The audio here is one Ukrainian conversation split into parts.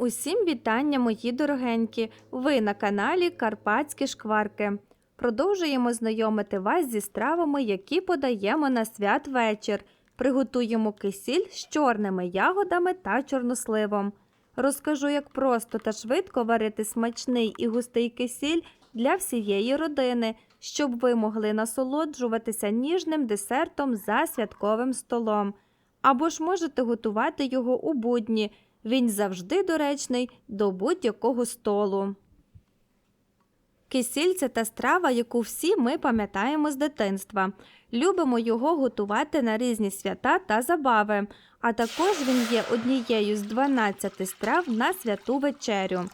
Усім вітання, мої дорогенькі! Ви на каналі Карпатські Шкварки. Продовжуємо знайомити вас зі стравами, які подаємо на святвечір. Приготуємо кисіль з чорними ягодами та чорносливом. Розкажу, як просто та швидко варити смачний і густий кисіль для всієї родини, щоб ви могли насолоджуватися ніжним десертом за святковим столом. Або ж можете готувати його у будні. Він завжди доречний до будь-якого столу. Кисіль це та страва, яку всі ми пам'ятаємо з дитинства. Любимо його готувати на різні свята та забави, а також він є однією з 12 страв на святу вечерю.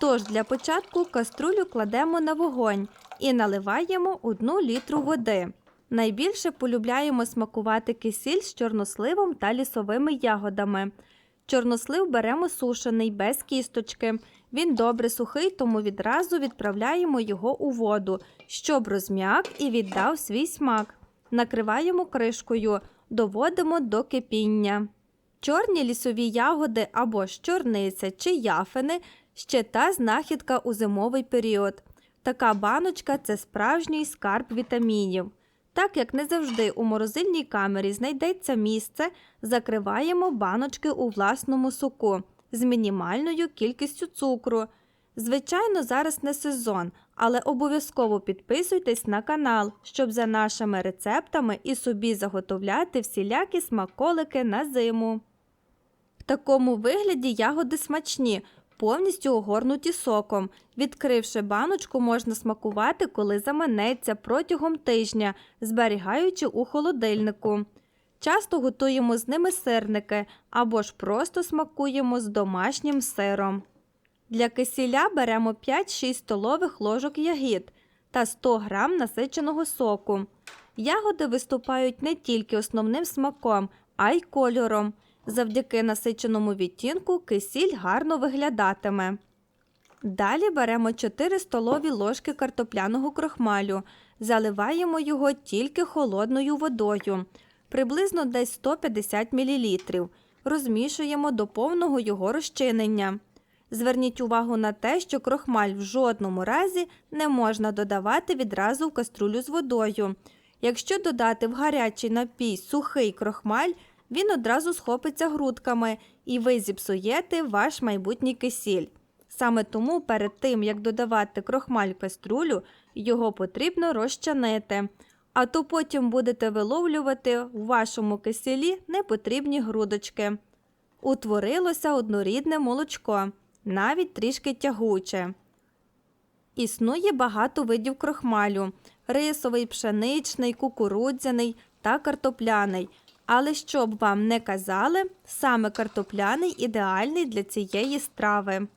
Тож для початку каструлю кладемо на вогонь і наливаємо 1 літру води. Найбільше полюбляємо смакувати кисіль з чорносливом та лісовими ягодами. Чорнослив беремо сушений, без кісточки. Він добре сухий, тому відразу відправляємо його у воду, щоб розм'як і віддав свій смак. Накриваємо кришкою, доводимо до кипіння. Чорні лісові ягоди або ж чорниця чи яфини ще та знахідка у зимовий період. Така баночка це справжній скарб вітамінів. Так як не завжди у морозильній камері знайдеться місце, закриваємо баночки у власному соку з мінімальною кількістю цукру. Звичайно, зараз не сезон, але обов'язково підписуйтесь на канал, щоб за нашими рецептами і собі заготовляти всілякі смаколики на зиму. В такому вигляді ягоди смачні, повністю огорнуті соком. Відкривши баночку, можна смакувати, коли заманеться протягом тижня, зберігаючи у холодильнику. Часто готуємо з ними сирники або ж просто смакуємо з домашнім сиром. Для кисіля беремо 5-6 столових ложок ягід та 100 г насиченого соку. Ягоди виступають не тільки основним смаком, а й кольором. Завдяки насиченому відтінку кисіль гарно виглядатиме. Далі беремо 4 столові ложки картопляного крохмалю, заливаємо його тільки холодною водою, приблизно десь 150 мл. Розмішуємо до повного його розчинення. Зверніть увагу на те, що крохмаль в жодному разі не можна додавати відразу в каструлю з водою. Якщо додати в гарячий напій сухий крохмаль, він одразу схопиться грудками і ви зіпсуєте ваш майбутній кисіль. Саме тому перед тим, як додавати крохмаль в каструлю, його потрібно розчинити, а то потім будете виловлювати у вашому кисілі непотрібні грудочки. Утворилося однорідне молочко, навіть трішки тягуче. Існує багато видів крохмалю рисовий, пшеничний, кукурудзяний та картопляний. Але щоб вам не казали, саме картопляний ідеальний для цієї страви.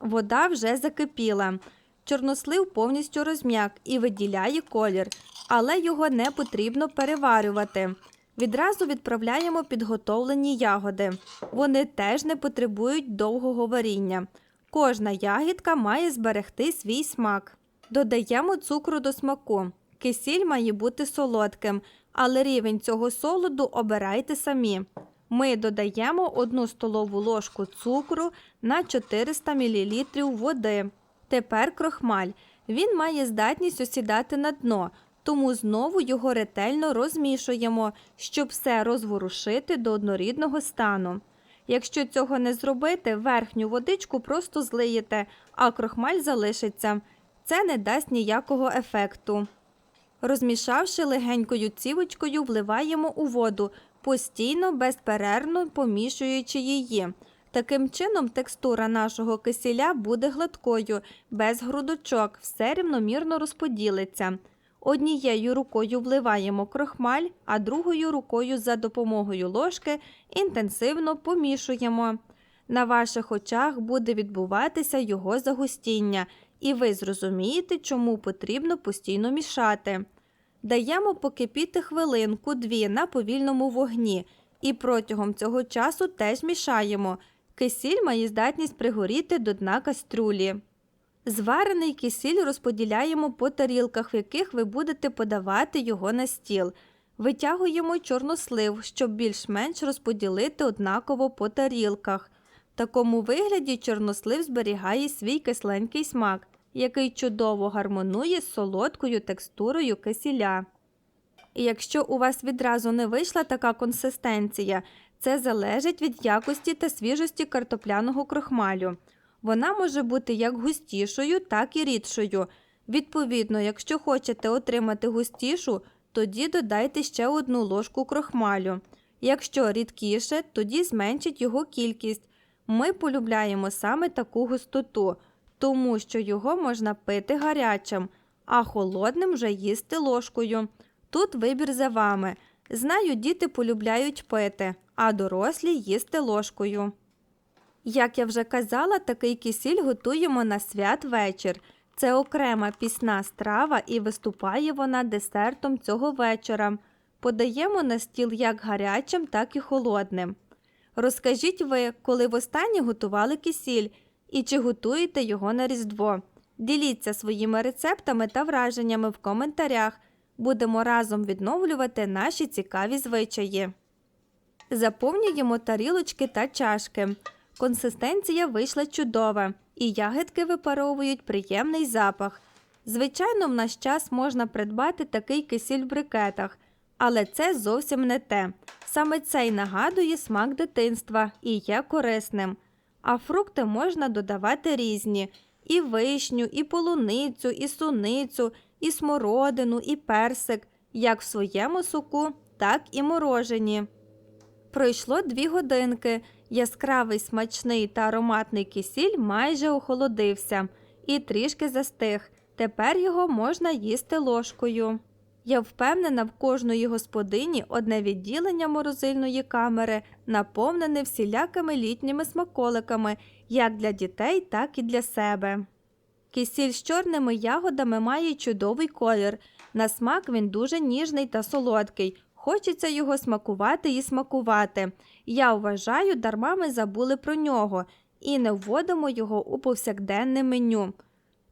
Вода вже закипіла. Чорнослив повністю розм'як і виділяє колір, але його не потрібно переварювати. Відразу відправляємо підготовлені ягоди. Вони теж не потребують довгого варіння. Кожна ягідка має зберегти свій смак. Додаємо цукру до смаку. Кисіль має бути солодким, але рівень цього солоду обирайте самі. Ми додаємо 1 столову ложку цукру на 400 мл води. Тепер крохмаль. Він має здатність осідати на дно, тому знову його ретельно розмішуємо, щоб все розворушити до однорідного стану. Якщо цього не зробити, верхню водичку просто злиєте, а крохмаль залишиться. Це не дасть ніякого ефекту. Розмішавши легенькою цівочкою, вливаємо у воду, постійно, безперервно помішуючи її. Таким чином, текстура нашого кисіля буде гладкою, без грудочок, все рівномірно розподілиться. Однією рукою вливаємо крохмаль, а другою рукою за допомогою ложки інтенсивно помішуємо. На ваших очах буде відбуватися його загустіння, і ви зрозумієте, чому потрібно постійно мішати. Даємо покипіти хвилинку дві на повільному вогні і протягом цього часу теж мішаємо. Кисіль має здатність пригоріти до дна каструлі. Зварений кисіль розподіляємо по тарілках, в яких ви будете подавати його на стіл. Витягуємо чорнослив, щоб більш-менш розподілити однаково по тарілках. Такому вигляді чорнослив зберігає свій кисленький смак, який чудово гармонує з солодкою текстурою кисіля. І якщо у вас відразу не вийшла така консистенція, це залежить від якості та свіжості картопляного крохмалю. Вона може бути як густішою, так і рідшою. Відповідно, якщо хочете отримати густішу, тоді додайте ще одну ложку крохмалю. Якщо рідкіше, тоді зменшіть його кількість. Ми полюбляємо саме таку густоту, тому що його можна пити гарячим, а холодним вже їсти ложкою. Тут вибір за вами. Знаю, діти полюбляють пити, а дорослі їсти ложкою. Як я вже казала, такий кисіль готуємо на святвечір. Це окрема пісна страва і виступає вона десертом цього вечора. Подаємо на стіл як гарячим, так і холодним. Розкажіть ви, коли востаннє готували кисіль і чи готуєте його на Різдво. Діліться своїми рецептами та враженнями в коментарях. Будемо разом відновлювати наші цікаві звичаї. Заповнюємо тарілочки та чашки. Консистенція вийшла чудова, і ягідки випаровують приємний запах. Звичайно, в наш час можна придбати такий кисіль в брикетах, але це зовсім не те. Саме цей нагадує смак дитинства і є корисним. А фрукти можна додавати різні: і вишню, і полуницю, і суницю, і смородину, і персик, як в своєму соку, так і морожені. Пройшло дві годинки. Яскравий смачний та ароматний кисіль майже охолодився і трішки застиг. Тепер його можна їсти ложкою. Я впевнена, в кожної господині одне відділення морозильної камери наповнене всілякими літніми смаколиками, як для дітей, так і для себе. Кисіль з чорними ягодами має чудовий колір. На смак він дуже ніжний та солодкий. Хочеться його смакувати і смакувати. Я вважаю, дарма ми забули про нього і не вводимо його у повсякденне меню.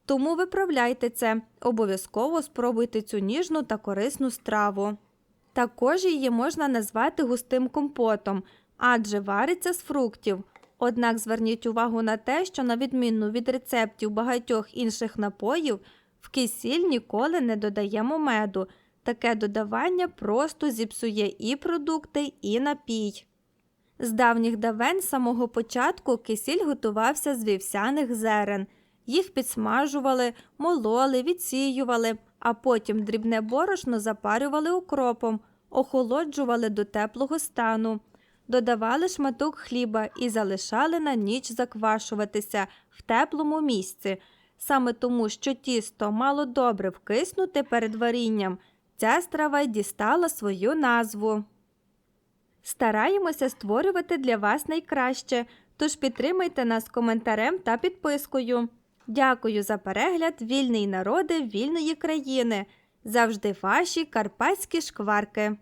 Тому виправляйте це, обов'язково спробуйте цю ніжну та корисну страву. Також її можна назвати густим компотом, адже вариться з фруктів. Однак зверніть увагу на те, що, на відміну від рецептів багатьох інших напоїв, в кисіль ніколи не додаємо меду. Таке додавання просто зіпсує і продукти, і напій. З давніх давен з самого початку кисіль готувався з вівсяних зерен. Їх підсмажували, мололи, відсіювали, а потім дрібне борошно запарювали укропом, охолоджували до теплого стану, додавали шматок хліба і залишали на ніч заквашуватися в теплому місці. Саме тому, що тісто мало добре вкиснути перед варінням, ця страва й дістала свою назву. Стараємося створювати для вас найкраще, тож підтримайте нас коментарем та підпискою. Дякую за перегляд, вільний народи вільної країни. Завжди ваші карпатські шкварки.